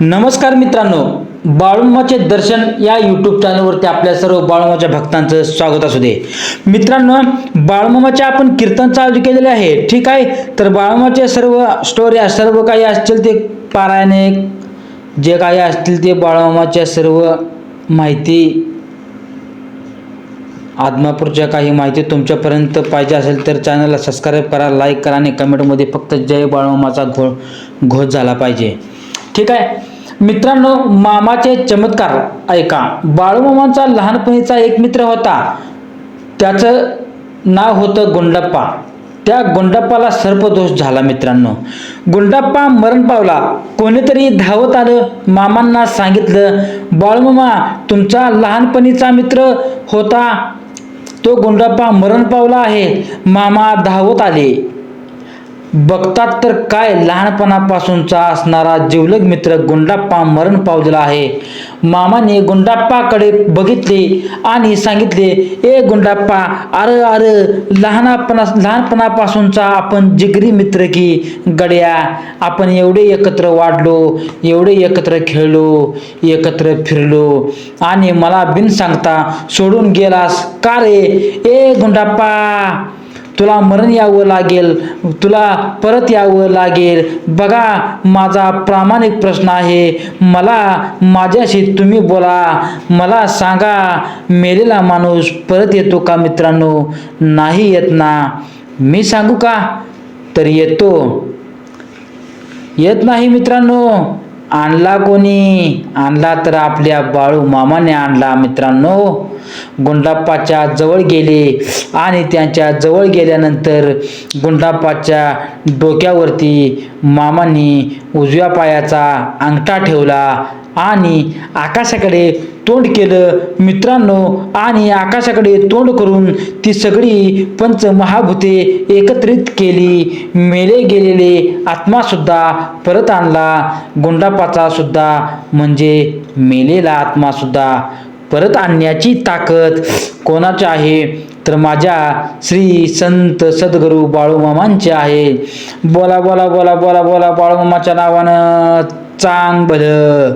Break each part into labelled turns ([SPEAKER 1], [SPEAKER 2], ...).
[SPEAKER 1] नमस्कार मित्रांनो बाळुंबाचे दर्शन या यूट्यूब चॅनलवरती आपल्या सर्व बाळुमाच्या भक्तांचं स्वागत असू दे. मित्रांनो बाळुमाचे आपण कीर्तन चालू केलेले आहे. ठीक आहे? तर बाळुमाचे सर्व स्टोऱ्या सर्व काही असतील ते पारायणे जे काही असतील ते बाळुमाच्या सर्व माहिती आदमापूरच्या काही माहिती तुमच्यापर्यंत पाहिजे असेल तर चॅनलला सबस्क्राईब करा लाईक करा आणि कमेंटमध्ये फक्त जय बाळमामाचा घो घोष झाला पाहिजे. ठीक आहे? मित्रांनो मामाचे चमत्कार ऐका. बाळूमामांचा लहानपणीचा एक मित्र होता. त्याचं नाव होतं गुंडप्पा. त्या गुंडप्पाला सर्पदोष झाला मित्रांनो. गुंडप्पा मरण पावला. कोणीतरी धावत आलं. मामांना सांगितलं बाळूमामा तुमचा लहानपणीचा मित्र होता. तो गुंडप्पा मरण पावला आहे. मामा धावत आले. बघतात तर काय लहानपणापासूनचा असणारा जिवलग मित्र गुंडाप्पा मरण पावलेला आहे. मामाने गुंडाप्पाकडे बघितले आणि सांगितले ए गुंडाप्पा अरे अरे लहानपणा लहानपणापासूनचा आपण जिगरी मित्र की गड्या. आपण एवढे एकत्र वाढलो एवढे एकत्र खेळलो एकत्र फिरलो. आणि मला बिन सांगता सोडून गेलास का रे? ए गुंडाप्पा तुला मरण यावं लागेल तुला परत यावं लागेल. बघा माझा प्रामाणिक प्रश्न आहे. मला माझ्याशी तुम्ही बोला. मला सांगा मेलेला माणूस परत येतो का मित्रांनो? नाही येत ना. मी सांगू का? तर येतो. येत नाही मित्रांनो. आणला कोणी? आणला तर आपल्या बाळू मामाने आणला मित्रांनो. गुंडाप्पाच्या जवळ गेले आणि त्यांच्या जवळ गेल्यानंतर गुंडाप्पाच्या डोक्यावरती मामांनी उजव्या पायाचा अंगठा ठेवला आणि आकाशाकडे तोंड केलं. मित्रांनो आणि आकाशाकडे तोंड करून ती सगळी पंच महाभूते एकत्रित केली. मेले गेलेले आत्मासुद्धा परत आणला. गुंडापाचा सुद्धा म्हणजे मेलेला आत्मासुद्धा परत आणण्याची ताकद कोणाची आहे? तर माझ्या श्री संत सद्गुरू बाळूमामांचे आहे. बोला बोला बोला बोला बोला बाळूमामाच्या नावानं चांग भलं.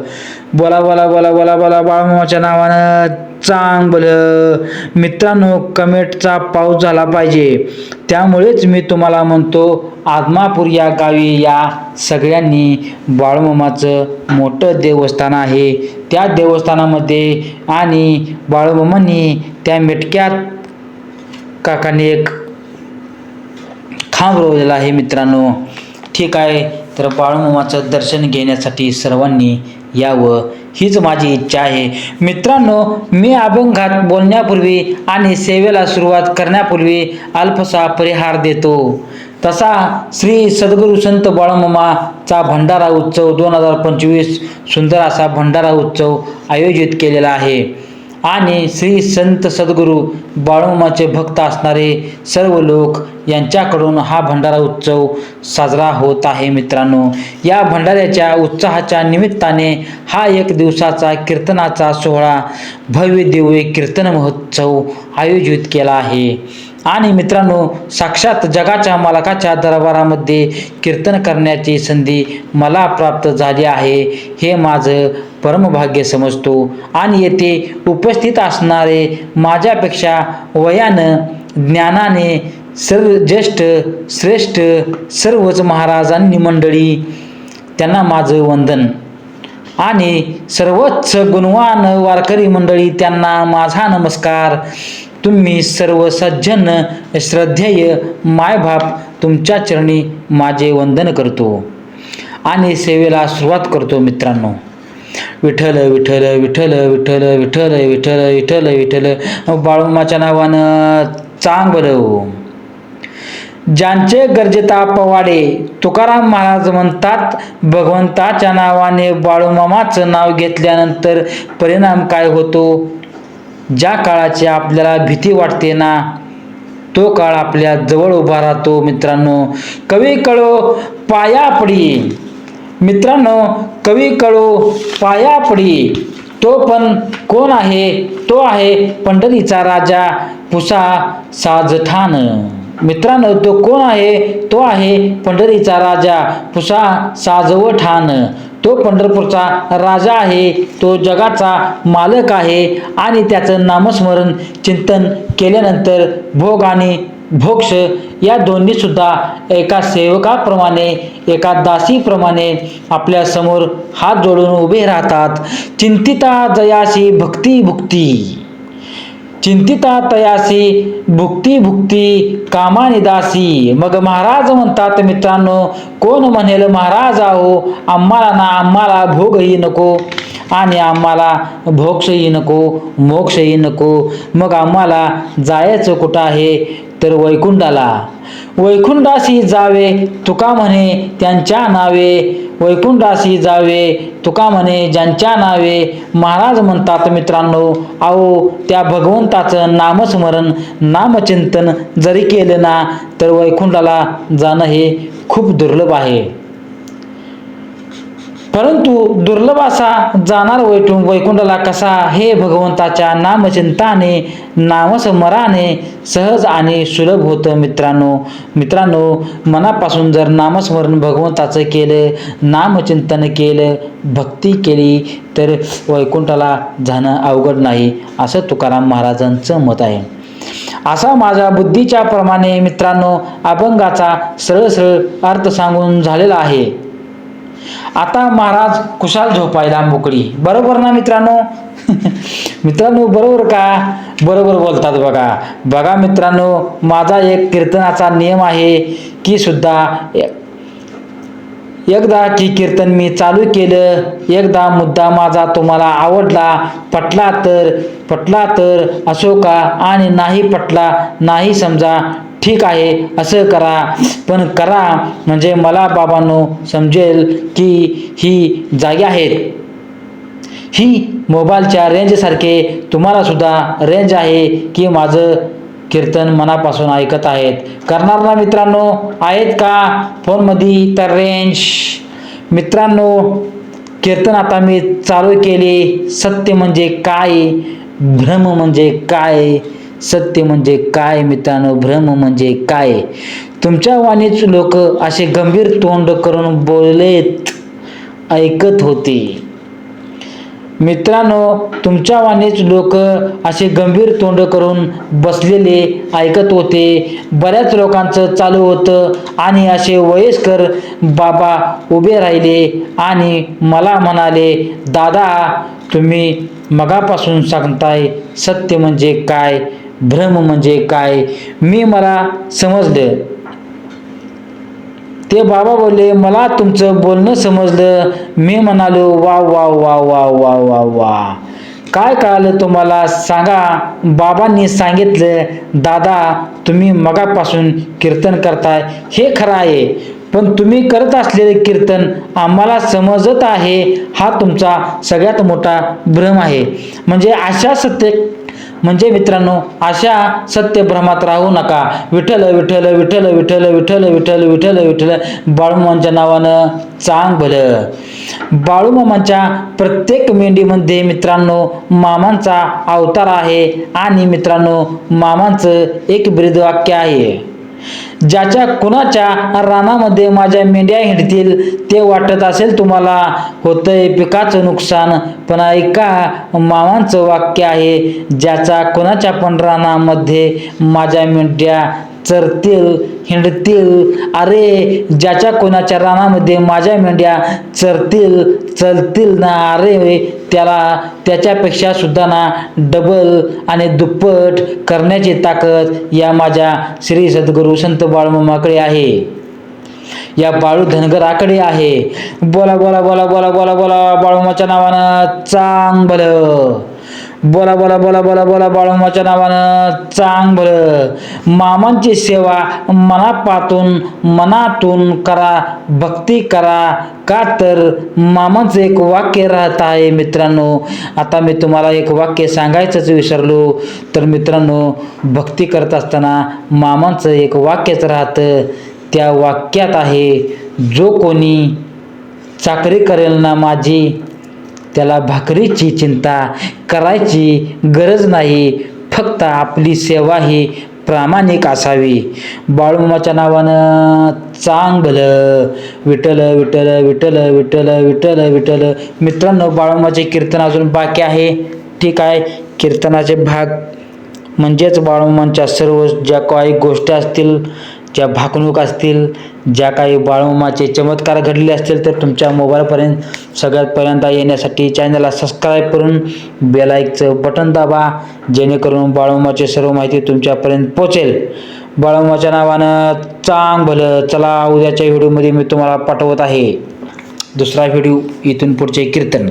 [SPEAKER 1] बोला बोला बोला बोला बोला बाळूमामाच्या नावानं चांग भलं. मित्रांनो कमेंटचा पाऊस झाला पाहिजे. त्यामुळेच मी तुम्हाला म्हणतो आदमापूर या गावी या सगळ्यांनी बाळूमामाचं मोठं देवस्थान आहे. त्या देवस्थानामध्ये आणि बाळूमामांनी त्या मिटक्यात काकांनी एक खांब रोवलेला आहे मित्रांनो. ठीक आहे तर बाळूमामाचं दर्शन घेण्यासाठी सर्वांनी यावं. हीच माझी इच्छा आहे. मित्रांनो मी अभंगात बोलण्यापूर्वी आणि सेवेला सुरुवात करण्यापूर्वी अल्पसा परिहार देतो. तसा श्री सद्गुरू संत बाळूमामाचा भंडारा उत्सव दोन हजार पंचवीस सुंदर असा भंडारा उत्सव आयोजित केलेला आहे. आणि श्री संत सद्गुरू बाळूमाचे भक्त असणारे सर्व लोक यांच्याकडून हा भंडारा उत्सव साजरा होत आहे मित्रांनो. या भंडाऱ्याच्या उत्साहाच्या निमित्ताने हा एक दिवसाचा कीर्तनाचा सोहळा भव्य दिव्य कीर्तन महोत्सव आयोजित केला आहे. आणि मित्रांनो साक्षात जगाच्या मालकाच्या दरबारामध्ये कीर्तन करण्याची संधी मला प्राप्त झाली आहे. हे माझं परमभाग्य समजतो. आणि येथे उपस्थित असणारे माझ्यापेक्षा वयानं ज्ञानाने सर्व ज्येष्ठ श्रेष्ठ सर्वच महाराजांनी मंडळी त्यांना माझं वंदन. आणि सर्वोच्च गुणवान वारकरी मंडळी त्यांना माझा नमस्कार. तुम्ही सर्व सज्जन श्रद्धेय मायबाप तुमच्या चरणी माझे वंदन करतो. आणि सेवेला सुरुवात करतो मित्रांनो. विठ्ठल विठ्ठल विठ्ठल विठ्ठल विठ्ठल विठ्ठल विठ्ठल विठ्ठल. बाळूमाच्या नावानं चांग बरं हो. ज्यांचे गरजेता पवाडे तुकाराम महाराज म्हणतात भगवंताच्या नावाने बाळूमामाचं नाव घेतल्यानंतर परिणाम काय होतो? ज्या काळाची आपल्याला भीती वाटते ना तो काळ आपल्या जवळ उभा राहतो मित्रांनो. कवी कळो पाया पडी मित्रांनो कवी कळू पाया पडी तो पण कोण आहे? तो आहे पंढरीचा राजा पुसा साजठान. मित्रांनो तो कोण आहे? तो आहे पंढरीचा राजा पुसा साजवठान. तो पंढरपूरचा राजा आहे तो जगाचा मालक आहे आणि त्याचं नामस्मरण चिंतन केल्यानंतर भोग आणि भोक्ष या दोन्ही सुद्धा एका सेवकाप्रमाणे एका दासीप्रमाणे आपल्यासमोर हात जोडून उभे राहतात. चिंतिता जयाशी भक्ती भुक्ती. चिंतिता तयासी भुक्ती भुक्ती कामानिदासी मग महाराज म्हणतात मित्रांनो कोण म्हणेल महाराज आहो आम्हाला ना आम्हाला भोगही नको. आणि आम्हाला भोक्षही नको मोक्षही नको. मग आम्हाला जायचं कुठं आहे? तर वैकुंठाला. वैकुंठाशी जावे तुका म्हणे त्यांच्या नावे. वैकुंठाशी जावे तुका म्हणे ज्यांच्या नावे. महाराज म्हणतात मित्रांनो अहो त्या भगवंताचं नामस्मरण नामचिंतन जरी केलं ना तर वैकुंठाला जाणं हे खूप दुर्लभ आहे. परंतु दुर्लभ असा जाणार वैठून वैकुंठला कसा? हे भगवंताच्या नामचिंताने नामस्मराने सहज आणि सुलभ होतं मित्रांनो. मित्रांनो मनापासून जर नामस्मरण भगवंताचं केलं नामचिंतन केलं भक्ती केली तर वैकुंठाला जाणं अवघड नाही असं तुकाराम महाराजांचं मत आहे. असा माझ्या बुद्धीच्या प्रमाणे मित्रांनो अभंगाचा सरळ सरळ अर्थ सांगून झालेला आहे. आता महाराज कुशाल झोपायला मोकळी. बरोबर ना मित्रांनो? मित्रांनो बरोबर का? बरोबर बोलतात बघा. बघा मित्रांनो माझा एक कीर्तनाचा नियम आहे की सुद्धा एकदा की कीर्तन मी चालू केलं एकदा मुद्दा माझा तुम्हाला आवडला पटला तर पटला तर असो का? आणि नाही पटला नाही समजा ठीक आहे असं करा. पण करा म्हणजे मला बाबांनो समजेल की ही जागे आहेत. ही मोबाईलच्या रेंजसारखे तुम्हाला सुद्धा रेंज आहे की माझं कीर्तन मनापासून ऐकत आहेत. करणार ना मित्रांनो? आहेत का फोनमध्ये तर रेंज? मित्रांनो कीर्तन आता मी चालू केले. सत्य म्हणजे काय? भ्रम म्हणजे काय? सत्य म्हणजे काय मित्रांनो? भ्रम म्हणजे काय? तुमच्या वाणीच लोक असे गंभीर तोंड करून बोललेत ऐकत होते. मित्रांनो तुमच्या वाणीच लोक असे गंभीर तोंड करून बसलेले ऐकत होते. बऱ्याच लोकांचं चालू होतं आणि असे वयस्कर बाबा उभे राहिले आणि मला म्हणाले दादा तुम्ही मगापासून सांगताय सत्य म्हणजे काय? भ्रम म्हणजे काय? मी मला समजलं. ते बाबा बोलले मला तुमचं बोलणं समजलं. मी म्हणालो वा वा वा वा वा वा वा. काय कळालं तुम्हाला? सांगा. बाबांनी सांगितलं दादा तुम्ही मगापासून कीर्तन करताय. हे खरं आहे. पण तुम्ही करत असलेले कीर्तन आम्हाला समजत आहे हा तुमचा सगळ्यात मोठा भ्रम आहे. म्हणजे अशा सत्य म्हणजे मित्रांनो अशा सत्यभ्रमात राहू नका. विठ्ठल विठ्ठल विठ्ठल विठ्ठल विठ्ठल विठ्ठल विठ्ठल विठ्ठल बाळूमामांच्या नावानं चांग भलं बाळूमामांच्या प्रत्येक मेंढीमध्ये मित्रांनो मामांचा अवतार आहे आणि मित्रांनो मामांचं एक ब्रीद वाक्य आहे. ज्याच्या कुणाच्या रानामध्ये माझ्या मेंढ्या हिंडतील ते वाटत असेल तुम्हाला होतंय पिकाचं नुकसान. पण ऐका मामांचं वाक्य आहे ज्याचा कुणाच्या पण रानामध्ये माझ्या मेंढ्या चरतील हिंडतील अरे ज्याच्या कोणाच्या रानामध्ये माझ्या मेंढ्या चरतील चलतील ना अरे त्याला त्याच्यापेक्षा सुद्धा ना डबल आणि दुप्पट करण्याची ताकद या माझ्या श्री सद्गुरू संत बाळमामाकडे आहे. या बाळू धनगराकडे आहे. बोला बोला बोला बोला बोला बोला बाळूमाच्या नावानं चांग भलं बोला बोला बोला बोला बोला बाळूमाच्या नावानं चांग बरं. मामांची सेवा मनापातून मनातून करा भक्ती करा. का तर मामांचं एक वाक्य राहत आहे मित्रांनो. आता मी तुम्हाला एक वाक्य सांगायचंच विसरलो. तर मित्रांनो भक्ती करत असताना मामांचं एक वाक्यच राहतं. त्या वाक्यात आहे जो कोणी चाकरी करेल ना माझी त्याला भाकरीची चिंता करायची गरज नाही. फक्त आपली सेवा ही प्रामाणिक असावी. बाळूमाच्या नावानं चांग भलं विठल विठल विठल विठल विठ्ठल. मित्रांनो बाळूमाचे कीर्तन अजून बाकी आहे. ठीक आहे. कीर्तनाचे भाग म्हणजेच बाळूमांच्या सर्व ज्या काही गोष्टी असतील ज्या भाकणूक असतील ज्या काही बाळूमाचे चमत्कार घडले असतील तर तुमच्या मोबाईलपर्यंत सगळ्यात पहिल्यांदा येण्यासाठी चॅनलला सबस्क्राईब करून बेलाईकचं बटन दाबा जेणेकरून बाळूमाची सर्व माहिती तुमच्यापर्यंत पोचेल बाळूमाच्या नावानं चांग भलं. चला उद्याच्या व्हिडिओमध्ये मी तुम्हाला पाठवत आहे. दुसरा व्हिडिओ इथून पुढचे कीर्तन.